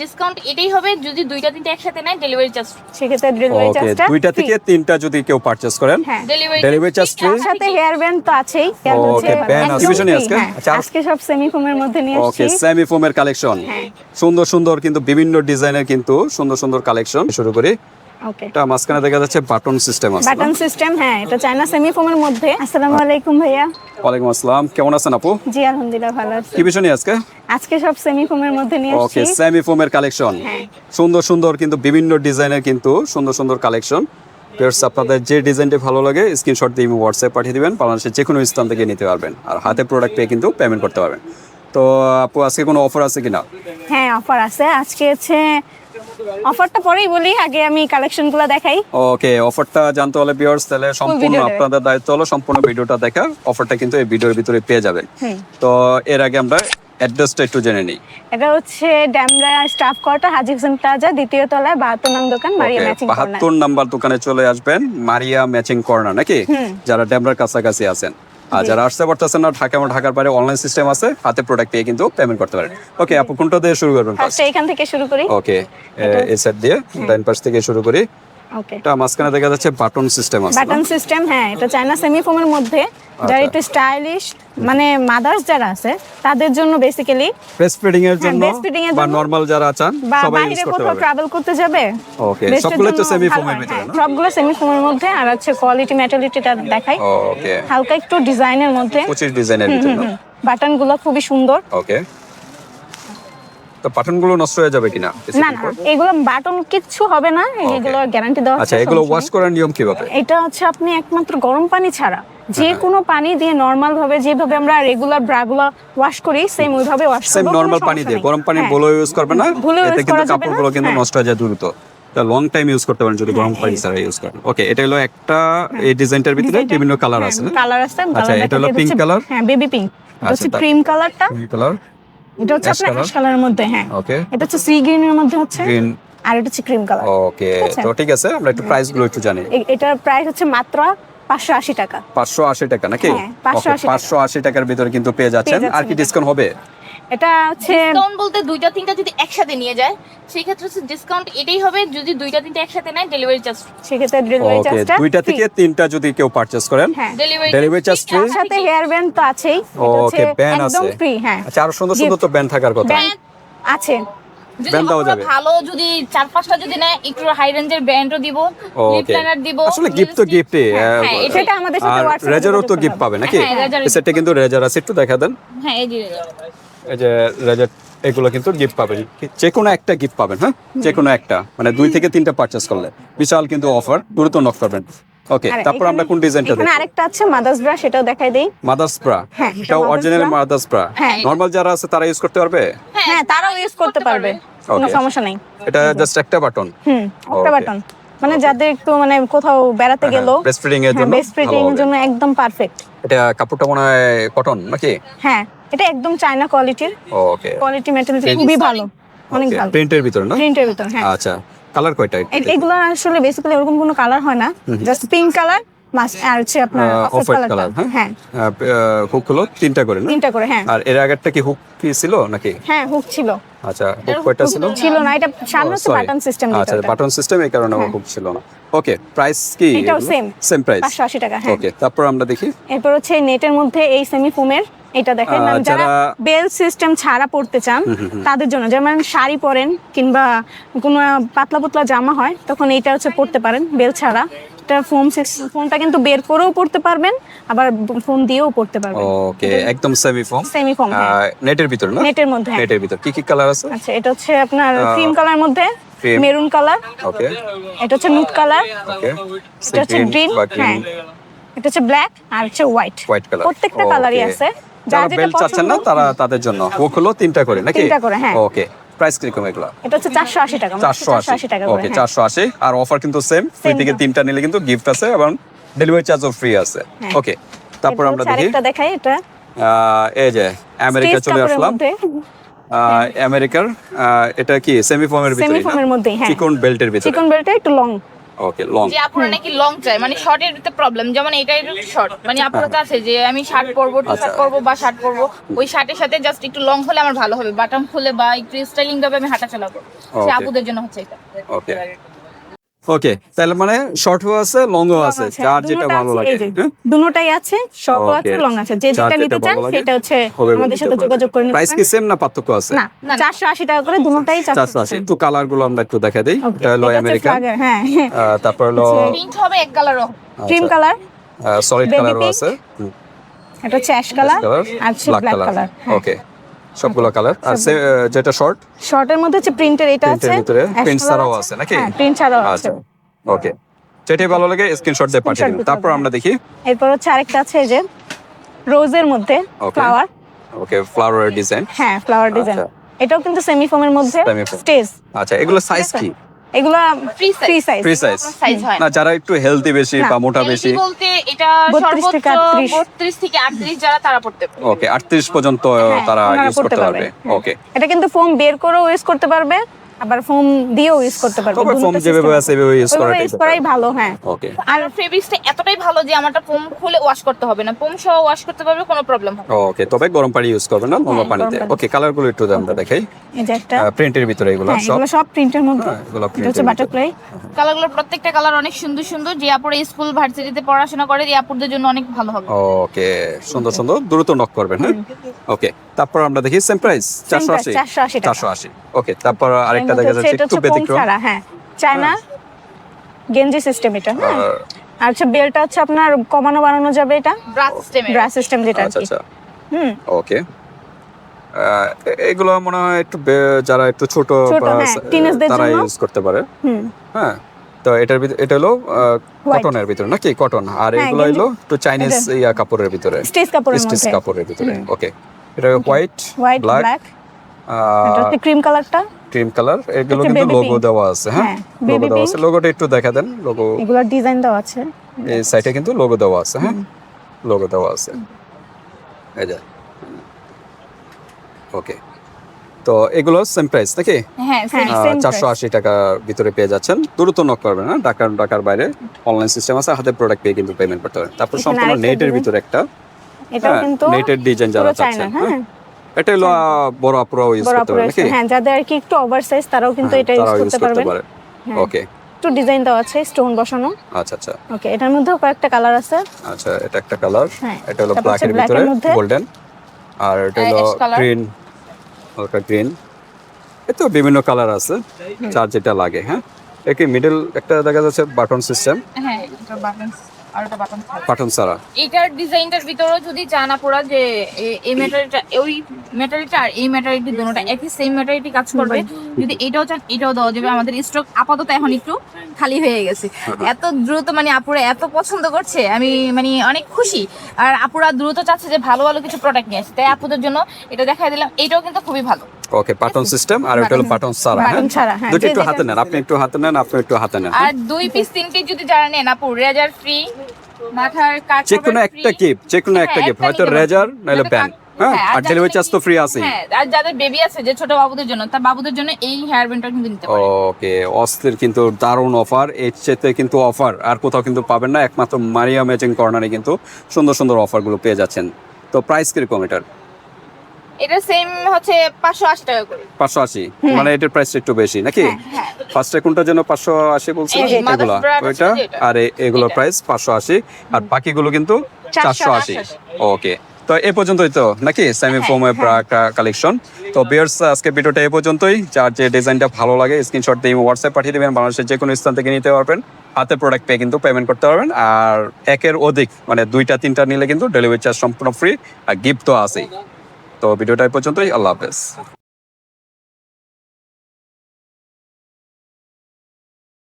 Discount এটাই হবে যদি দুইটা তিনটা একসাথে নেয় ডেলিভারি চার্জ সেক্ষেত্রে ডেলিভারি চার্জটা দুইটা থেকে তিনটা যদি কেউ পারচেজ করেন ডেলিভারি চার্জ ফ্রি সাথে হেয়ার ব্যান্ড তো আছেই। ওকে ব্যান্ড আছে। আজকে? হ্যাঁ। আচ্ছা, আজকে সব সেমি ফোমের মধ্যে নিয়ে ওকে সেমি ফোমের কালেকশন। সুন্দর সুন্দর কিন্তু বিভিন্ন ডিজাইনের কিন্তু সুন্দর সুন্দর কালেকশন শুরু করি। এটা মাঝখানে দেখা যাচ্ছে বাটন সিস্টেম আছে বাটন সিস্টেম হ্যাঁ এটা চায়না সেমি ফোমের মধ্যে। আসসালামু আলাইকুম ভাইয়া। ওয়ালাইকুম আসসালাম কেমন আছেন আপু? জি আলহামদুলিল্লাহ ভালো আছি। কি বিষয় নিয়ে আজকে? আজকে সব সেমি ফোমের মধ্যে নিয়ে ওকে সেমি ফোমের কালেকশন। সুন্দর সুন্দর কিন্তু বিভিন্ন ডিজাইনের কিন্তু সুন্দর সুন্দর কালেকশন আপনাদের যে ডিজাইনটি ভালো লাগে স্ক্রিনশট দিয়ে হোয়াটসঅ্যাপ পাঠিয়ে দিবেন। বাংলাদেশের যে কোনো স্থান থেকে নিতে পারবেন। আর হাতে প্রোডাক্ট পেয়ে কিন্তু পেমেন্ট করতে পারবেন। তো আপু আজকে কোনো অফার আছে কিনা? হ্যাঁ অফার আছে। আজকে হচ্ছে অফারটা পরেই বলি আগে আমি কালেকশনগুলো দেখাই। ওকে অফারটা জানতে হলে ভিউয়ার্স তাহলে সম্পূর্ণ আপনাদের দায়িত্ব হলো সম্পূর্ণ ভিডিওটা দেখা অফারটা কিন্তু এই ভিডিওর ভিতরে পেয়ে যাবেন। তো এর আগে আমরা অ্যাড্রেসটা একটু জেনে নিই। এটা হচ্ছে Demra staff quarter Haji Hossain plaza দ্বিতীয় তলায় বাহাত্তর নং দোকান মারিয়া ম্যাচিং কর্নার বাহাত্তর নাম্বার দোকানে চলে আসবেন মারিয়া ম্যাচিং কর্নার নাকি? যারা ড্যামরার কাছাকাছি আছেন। আর যারা আসতে পারতেছেন না ঢাকা এবং ঢাকার বাইরে অনলাইন সিস্টেম আছে হাতে প্রোডাক্ট পেয়ে কিন্তু পেমেন্ট করতে পারেন। ওকে আপু কোনটা দিয়ে শুরু করবেন ফার্স্ট এখান থেকে শুরু করি। ওকে এই সেট দিয়ে ডান পাশ থেকে শুরু করি। এটা মাঝখানে দেখা যাচ্ছে বাটন সিস্টেম আছে বাটন সিস্টেম হ্যাঁ এটা চায়না সেমি ফোমের মধ্যে যারা আচ্ছা। একটু স্টাইলিশ মানে মাদার্স যারা আছে তাদের জন্য বেসিক্যালি ব্রেস্ট ফিডিং এর জন্য breastfeeding এর বা নরমাল যারা চান সবাই ইউজ করতে কোথাও পারবে ট্রাভেল করতে যাবে ওকে সবগুলো তো সেমি ফোমের হয়, ভিতরে হ্যাঁ, না? সবগুলো সেমি ফোমের মধ্যে আর হচ্ছে কোয়ালিটি মেটালিটিটা দেখাই। ওকে হালকা একটু ডিজাইনের মধ্যে। পঁচিশ ডিজাইনের ভিতরে বাটনগুলো খুবই সুন্দর। ওকে তো বাটনগুলো নষ্ট হয়ে যাবে কিনা? না না এগুলো বাটন কিচ্ছু হবে না এগুলো গ্যারান্টি দেওয়া আচ্ছা এগুলো ওয়াশ করার নিয়ম কীভাবে? এটা হচ্ছে আপনি একমাত্র গরম পানি ছাড়া। যে কোনো পানি দিয়ে নর্মাল ভাবে যেভাবে আমরা রেগুলার ব্রাগুলা ওয়াশ করি সেম ওইভাবে ওয়াশ সেম নরমাল পানি দিয়ে। গরম পানি বলো ইউজ করবে না। হ্যাঁ। এতে কিন্তু কাপড়গুলো কিন্তু হ্যাঁ। নষ্ট হয়ে যায় দ্রুত। তা লং টাইম ইউজ করতে পারেন যদি গরম পানি ছাড়া ইউজ করেন। ওকে এটা হলো একটা এই ডিজাইনটার ভিতরে বিভিন্ন কালার আছে না কালার আছে আচ্ছা, এটা হলো হচ্ছে- color? হ্যাঁ বেবি পিঙ্ক ক্রিম কালারটা কালার এটা হচ্ছে আপনার অ্যাশ কালারের মধ্যে হ্যাঁ। ওকে এটা হচ্ছে সি গ্রিন এর মধ্যে হচ্ছে গ্রিন আর এটা হচ্ছে ক্রিম কালার। ওকে তো ঠিক আছে আমরা একটু প্রাইসগুলো একটু জানি। এটার প্রাইস হচ্ছে মাত্র পাঁচশো আশি টাকা। পাঁচশো আশি টাকা নাকি? হ্যাঁ, 580 পাঁচশো আশি টাকার ভিতরে কিন্তু পেয়ে যাচ্ছেন। আর কি ডিসকাউন্ট হবে? এটা হচ্ছে ডিসকাউন্ট বলতে দুইটা তিনটা যদি একসাথে নিয়ে যায় সেই ক্ষেত্রে ডিসকাউন্ট এটাই হবে যদি দুইটা তিনটা একসাথে নেয় ডেলিভারি চার্জ সেক্ষেত্রে ডেলিভারি চার্জটা দুইটা থেকে তিনটা যদি কেউ পারচেজ করেন হ্যাঁ। ডেলিভারি চার্জ ফ্রি সাথে হেয়ার ব্যান্ড তো আছেই। এটা হচ্ছে ওকে ব্যান একদম ফ্রি হ্যাঁ। আচ্ছা আরও সুন্দর সুন্দর তো ব্যান থাকার কথা। আছে? ভালো যদি চার পাঁচটা যদি নেয় একটু হাই রেঞ্জের ব্র্যান্ডও দিব লিপ ওকে দিব আসলে গিফট তো গিফটই হ্যাঁ, এটা- সেটা আমাদের সাথে রেজারও তো গিফট পাবে নাকি? হ্যাঁ, Razer এই কিন্তু রেজার আছে একটু দেখা দেন। হ্যাঁ এই যে এই যে রেজার এগুলো কিন্তু গিফট পাবেন যে কোনো একটা গিফট পাবেন হ্যাঁ? যে কোনো একটা। মানে দুই থেকে তিনটা পারচেজ করলে। বিশাল কিন্তু অফার দ্রুত নক করবেন। ওকে তারপর আমরা কোন ডিজাইনটা এখানে দেখব? আরেকটা আছে মাদার্স ব্রা সেটাও দেখাই দেই। মাদার্স ব্রা হ্যাঁ, এটা অরিজিনাল bra। মাদার্স ব্রা হ্যাঁ। নরমাল যারা আছে তারা ইউজ করতে পারবে? হ্যাঁ তারাও ইউজ করতে পারবে। কোনো সমস্যা নেই। এটা জাস্ট একটা বাটন হুম একটা বাটন মানে যাদের একটু মানে কোথাও বেড়াতে গেল ব্রেস্ট ফিডিং এর জন্য ব্রেস্ট ফিডিং এর জন্য একদম পারফেক্ট এটা কাপড়টা মনে হয় কটন নাকি? হ্যাঁ এটা একদম চায়না কোয়ালিটির ওকে কোয়ালিটি ম্যাটেরিয়াল খুবই ভালো অনেক ভালো। প্রিন্টের ভিতর না? প্রিন্টের ভিতর হ্যাঁ। আচ্ছা কালার কয়টা? এগুলো আসলে বেসিক্যালি এরকম কোনো কালার হয় না জাস্ট পিঙ্ক কালার মাস আর হচ্ছে আপনার অফ হোয়াইট কালার হ্যাঁ? হ্যাঁ। হুক হলো তিনটা করে না? তিনটা করে হ্যাঁ। আর এর আগেরটা কি হুক কি ছিল নাকি? হ্যাঁ হুক ছিল। আচ্ছা হুক কয়টা ছিল ছিল? না। এটা সামনে হচ্ছে বাটন সিস্টেম আচ্ছা বাটন সিস্টেম এই কারণে হুক ছিল না। ওকে প্রাইস কি? এটাও same। সেম প্রাইস পাঁচশো আশি টাকা হ্যাঁ। ওকে তারপর আমরা দেখি। এরপর হচ্ছে নেটের মধ্যে এই সেমি ফোমের এটা দেখেন মানে যারা যারা- বেল সিস্টেম ছাড়া পড়তে চান তাদের জন্য যেমন শাড়ি পরেন কিংবা কোনো পাতলা পাতলা জামা হয় তখন এইটা হচ্ছে পড়তে পারেন বেল ছাড়া। এটা ফোম ফোনটা কিন্তু বের করেও পড়তে পারবেন আবার ফোন দিয়েও পড়তে পারবেন। ওকে একদম সেমি ফর্ম সেমি ফোম নেটের ভিতর না? নেটের মধ্যে হ্যাঁ। নেটের ভিতর। কি কি কালার আছে? আচ্ছা এটা হচ্ছে আপনার ক্রিম কালার মধ্যে মেরুন কালার ওকে। এটা হচ্ছে নুট কালার ওকে। এটা হচ্ছে গ্রিন হ্যাঁ। এটা হচ্ছে ব্ল্যাক আর হচ্ছে হোয়াইট হোয়াইট কালার প্রত্যেকটা কালারই আছে। যার বেল্ট চাচ্ছেন না তারা তাদের জন্য। হলো তিনটা করে নাকি? তিনটা করে, হ্যাঁ। ওকে। প্রাইস কীরকম এগুলো? এটা হচ্ছে চারশো আশি টাকা ওকে হ্যাঁ। আর অফার কিন্তু সেম ফ্রি থেকে তিনটা নিলে কিন্তু গিফট আছে এবং ডেলিভারি চার্জও ফ্রি আছে। হ্যাঁ। ওকে তারপর আমরা দেখি। আরেকটা দেখাই এটা। আহ, এই যে আমেরিকা চলে আসলাম। আমেরিকার এটা কি সেমি ফর্মের ভিতরে সেমি মধ্যেই হ্যাঁ। চিকন বেল্টের ভিতরে। চিকন বেল্টে একটু লং ওকে লং যে আপুরা নাকি লং চাই মানে শর্টের তো প্রবলেম যেমন এটা একটু শর্ট মানে আপুরা তো আছে যে আমি শার্ট পরবো টি শার্ট। আচ্ছা। পরবো বা শার্ট পরবো ওই শার্টের সাথে জাস্ট একটু লং হলে আমার ভালো হবে বাটাম খুলে বা একটু স্টাইলিং ভাবে আমি হাঁটা চলা করব সে আপুদের জন্য হচ্ছে এটা। ওকে ওকে তাহলে মানে শর্টও আছে লংও আছে আছে। যার যেটা ভালো আছে, লাগে? দুটোটাই আছে শর্ট আছে লং আছে যে যেটা নিতে চান সেটা হচ্ছে আমাদের সাথে যোগাযোগ করে নিতে প্রাইস কি সেম না পার্থক্য আছে? না না। চারশো আশি টাকা করে দুটোটাই চারশো আশি একটু কালারগুলো আমরা একটু দেখা দিই। এটা হলো আমেরিকান হ্যাঁ। তারপর হলো প্রিন্ট হবে এক কালারও ক্রিম কালার সলিড কালারও আছে এটা হচ্ছে অ্যাশ কালার আর ব্ল্যাক কালার ওকে সবগুলো কালার আর যেটা শর্ট শর্টের মধ্যে হচ্ছে প্রিন্টের এটা আছে ভিতরে প্রিন্ট ছাড়াও আছে। নাকি? হ্যাঁ প্রিন্ট ছাড়াও আছে। আচ্ছা ওকে যেটাই ভালো লাগে স্ক্রিনশট দিয়ে পাঠিয়ে দিন। তারপর আমরা দেখি। এরপর হচ্ছে আরেকটা আছে এই যে রোজের মধ্যে ফ্লাওয়ার ওকে ফ্লাওয়ার ডিজাইন হ্যাঁ ফ্লাওয়ার ডিজাইন আচ্ছা। এটাও কিন্তু সেমি ফোমের মধ্যে স্টেজ আচ্ছা এগুলো সাইজ কি? এগুলো free size free size size না। যারা একটু হেলদি বেশি বা মোটা বেশি। বলতে এটা 32 থেকে 38 বত্রিশ থেকে আটত্রিশ যারা তারা পড়তে পারবে। ওকে আটত্রিশ পর্যন্ত হ্যাঁ, তারা ইউজ করতে পারবে। হ্যাঁ। ওকে এটা কিন্তু ফোম বের করেও ইউজ করতে পারবে। আবার ফোম দিয়েও ইউজ করতে পারবে তবে ফোম যেভাবে আছে এভাবে ইউজ করাটাই ইউজ করাই ভালো হ্যাঁ। ওকে আর ফেব্রিক্সটা এতটাই ভালো যে আমারটা পোম খুলে ওয়াশ করতে হবে না। পোম সহ ওয়াশ করতে পারবে কোনো প্রবলেম হবে ওকে তবে গরম পানি ইউজ করবেন না হ্যাঁ, পানিতে। ওকে কালারগুলো একটু আমরা দেখাই। এই যে একটা। প্রিন্টের ভিতরে এগুলো হ্যাঁ সব। এগুলো সব প্রিন্টের মধ্যে। হ্যাঁ, এগুলো হচ্ছে বাটারফ্লাই কালারগুলোর প্রত্যেকটা কালার অনেক সুন্দর সুন্দর যে আপুরা স্কুল ভার্সিটিতে পড়াশোনা করে এই আপুদের জন্য অনেক ভালো হবে। ওকে সুন্দর সুন্দর। দ্রুত নক করবেন হ্যাঁ? ওকে তারপর আমরা দেখি সেম প্রাইস চারশো আশি। 480 চারশো আশি ওকে তারপর আরেকটা দেখা যাচ্ছে একটু ব্যতিক্রম। হ্যাঁ চায়না গেঞ্জি সিস্টেম এটা হ্যাঁ। আর বেলটা হচ্ছে আপনার কমানো বাড়ানো যাবে এটা? ব্রাশ সিস্টেমে ব্রাশ সিস্টেম যেটা আচ্ছা আচ্ছা। হুম। ওকে। এগুলো মনে হয় একটু বে- যারা একটু ছোট হ্যাঁ, তারা ইউজ করতে পারে। হ্যাঁ তো এটার ভিতরে এটা হলো কটনের ভিতরে নাকি? কটন আর হ্যাঁ, এগুলো হলো একটু চাইনিজ ইয়া কাপড়ের ভিতরে। স্টেজ স্টিচ কাপড়ের ভিতরে ওকে। এটা হোয়াইট হোয়াইট ব্ল্যাক এটা হচ্ছে ক্রিম কালারটা ক্রিম কালার এগুলো কিন্তু লোগো দেওয়া আছে হ্যাঁ? হ্যাঁ, লোগো দেওয়া আছে। লোগোটা একটু দেখা দেন। লোগো এগুলোর ডিজাইন দেওয়া আছে। এই সাইডে কিন্তু লোগো দেওয়া আছে হ্যাঁ? লোগো দেওয়া আছে। এই যে। ওকে তো এগুলো সেম প্রাইস নাকি? হ্যাঁ হ্যাঁ চারশো আশি টাকার ভিতরে পেয়ে যাচ্ছেন। দ্রুত নক করবেন হ্যাঁ? ঢাকার ঢাকার বাইরে। অনলাইন সিস্টেম আছে হাতে প্রোডাক্ট পেয়ে কিন্তু পেমেন্ট করতে পারেন। তারপর সম্পূর্ণ নেটের ভিতরে একটা এটাও হ্যাঁ, কিন্তু নেটের ডিজাইন যারা চাচ্ছেন হ্যাঁ। হ্যাঁ। এটা হলো বড় আপুরাও ইউজ করতে আপুরা পারে নাকি? হ্যাঁ যাদের আর কি একটু ওভার সাইজ তারাও কিন্তু হ্যাঁ, এটা ইউজ করতে পারবেন। পারে। ওকে একটু ডিজাইন দেওয়া আছে স্টোন বসানো। আচ্ছা আচ্ছা। ওকে এটার মধ্যেও কয়েকটা কালার আছে। আচ্ছা এটা একটা কালার এটা হলো black এর ভিতরে মধ্যে। গোল্ডেন আর এটা হলো। গ্রিন হালকা গ্রিন এতো বিভিন্ন কালার আছে যার যেটা লাগে হ্যাঁ। একই মিডল একটা দেখা যাচ্ছে বাটন সিস্টেম হ্যাঁ এটা বাটন আর একটা বাটন বাটন ছাড়া। এটার ডিজাইনটার ভিতরেও যদি জানা পড়া যে এই ম্যাটারিটা ওই ম্যাটারিটা আর এই ম্যাটারিটি দুটোটা একই সেম ম্যাটারিটি কাজ করবে। যদি এটাও চান এটাও দেওয়া যাবে। আমাদের স্টক আপাতত এখন একটু খালি হয়ে গেছে। এত দ্রুত মানে আপুরা এত পছন্দ করছে আমি মানে অনেক খুশি। আর আপুরা দ্রুত চাচ্ছে যে ভালো ভালো কিছু প্রোডাক্ট নিয়ে আসে। তাই আপুদের জন্য এটা দেখাই দিলাম। এটাও কিন্তু খুবই ভালো। ওকে বাটন সিস্টেম আর এটা হলো বাটন ছাড়া হ্যাঁ? হ্যাঁ। দুটো একটু হাতে নেন আপনি একটু হাতে নেন আপনি একটু হাতে নেন। আর দুই পিস তিন পিস যদি যারা নেন আপু রেজার ফ্রি মাথার যে কোনো একটা যে কোনো হ্যাঁ, একটা একটা হয়তো রেজার নাহলে হ্যাঁ হ্যাঁ, আর ডেলিভারি চার্জ তো ফ্রি আছেই। হ্যাঁ আর যাদের বেবি আছে যে ছোট বাবুদের জন্য তার বাবুদের জন্য এই হেয়ার ব্যান্ডটা কিন্তু নিতে পারে ওকে অস্থির কিন্তু দারুণ অফার এর চেতে কিন্তু অফার আর কোথাও কিন্তু পাবেন না একমাত্র মারিয়া ম্যাচিং কর্নারে কিন্তু সুন্দর সুন্দর অফারগুলো পেয়ে যাচ্ছেন। তো প্রাইস কীরকম এটার? এটা সেম হচ্ছে পাঁচশো আশি টাকা করে। পাঁচশো আশি? মানে এটার প্রাইস একটু বেশি নাকি? হ্যাঁ ফার্স্টে জন্য পাঁচশো আশি বলছেন? এই যে, এগুলা ওইটা? আর এ- এগুলোর এটা। প্রাইস পাঁচশো আশি আর বাকিগুলো কিন্তু চারশো আশি। ওকে তো এ পর্যন্তই তো নাকি? সেমি হ্যাঁ, ফোমের কালেকশন তো বিয়ার্স আজকে ভিডিওটা এ পর্যন্তই। যার যে ডিজাইনটা ভালো লাগে স্ক্রিনশট দিয়ে হোয়াটসঅ্যাপ পাঠিয়ে দেবেন। বাংলাদেশের যে কোনো স্থান থেকে নিতে পারবেন। হাতে প্রোডাক্ট পেয়ে কিন্তু পেমেন্ট করতে পারবেন। আর একের অধিক মানে দুইটা তিনটা নিলে কিন্তু ডেলিভারি চার্জ সম্পূর্ণ ফ্রি আর গিফট তো আছেই। তো ভিডিওটা পর্যন্তই আল্লাহ হাফেজ।